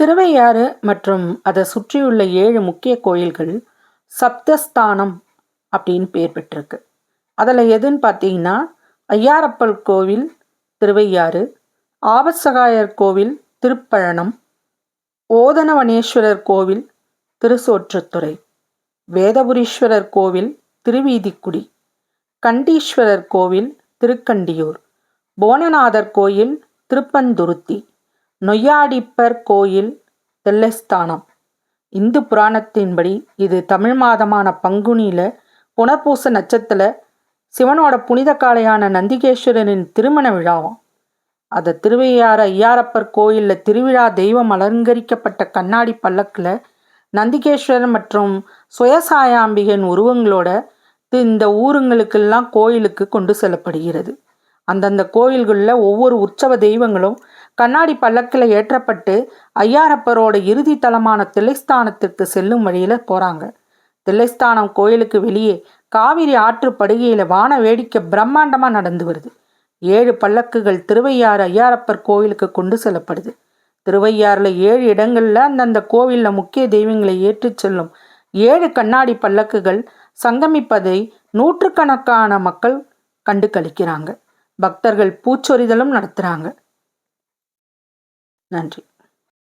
திருவையாறு மற்றும் அதை சுற்றியுள்ள ஏழு முக்கிய கோயில்கள் சப்தஸ்தானம் அப்படின்னு பேர் பெற்றிருக்கு. அதில் எதுன்னு பார்த்தீங்கன்னா ஐயாரப்பல் கோவில் திருவையாறு ஆபத்சகாயர் கோவில் திருப்பழனம் ஓதனவனேஸ்வரர் கோவில் திருசோற்றுத்துறை வேதபுரீஸ்வரர் கோவில் திருவீதிக்குடி கண்டீஸ்வரர் கோவில் திருக்கண்டியூர் போனநாதர் கோயில் திருப்பந்துருத்தி நொய்யாடிப்பர் கோயில் தெல்லஸ்தானம். இந்து புராணத்தின்படி இது தமிழ் மாதமான பங்குனியில் புனர்பூச நட்சத்திர சிவனோட புனித காளையான நந்திகேஸ்வரரின் திருமண விழாவாம். அதை திருவையாறு ஐயாரப்பர் கோயிலில் திருவிழா தெய்வம் அலங்கரிக்கப்பட்ட கண்ணாடி பல்லக்கில் நந்திகேஸ்வரர் மற்றும் சுயசாயாம்பிகன் உருவங்களோட இந்த ஊருங்களுக்கெல்லாம் கோயிலுக்கு கொண்டு செல்லப்படுகிறது. அந்தந்த கோயில்களில் ஒவ்வொரு உற்சவ தெய்வங்களும் கண்ணாடி பல்லக்கில் ஏற்றப்பட்டு ஐயாரப்பரோட இறுதி தலமான தில்லைஸ்தானத்திற்கு செல்லும் வழியில் போகிறாங்க தில்லைஸ்தானம் கோயிலுக்கு வெளியே காவிரி ஆற்று படுகையில் வான வேடிக்கை பிரம்மாண்டமாக நடந்து வருது. ஏழு பல்லக்குகள் திருவையாறு ஐயாரப்பர் கோயிலுக்கு கொண்டு செல்லப்படுது. திருவையாறில் ஏழு இடங்களில் அந்தந்த கோவிலில் முக்கிய தெய்வங்களை ஏற்றிச் செல்லும் ஏழு கண்ணாடி பல்லக்குகள் சங்கமிப்பதை நூற்றுக்கணக்கான மக்கள் கண்டு கழிக்கிறாங்க பக்தர்கள் பூச்சொரிதலும் நடத்துகிறாங்க நன்றி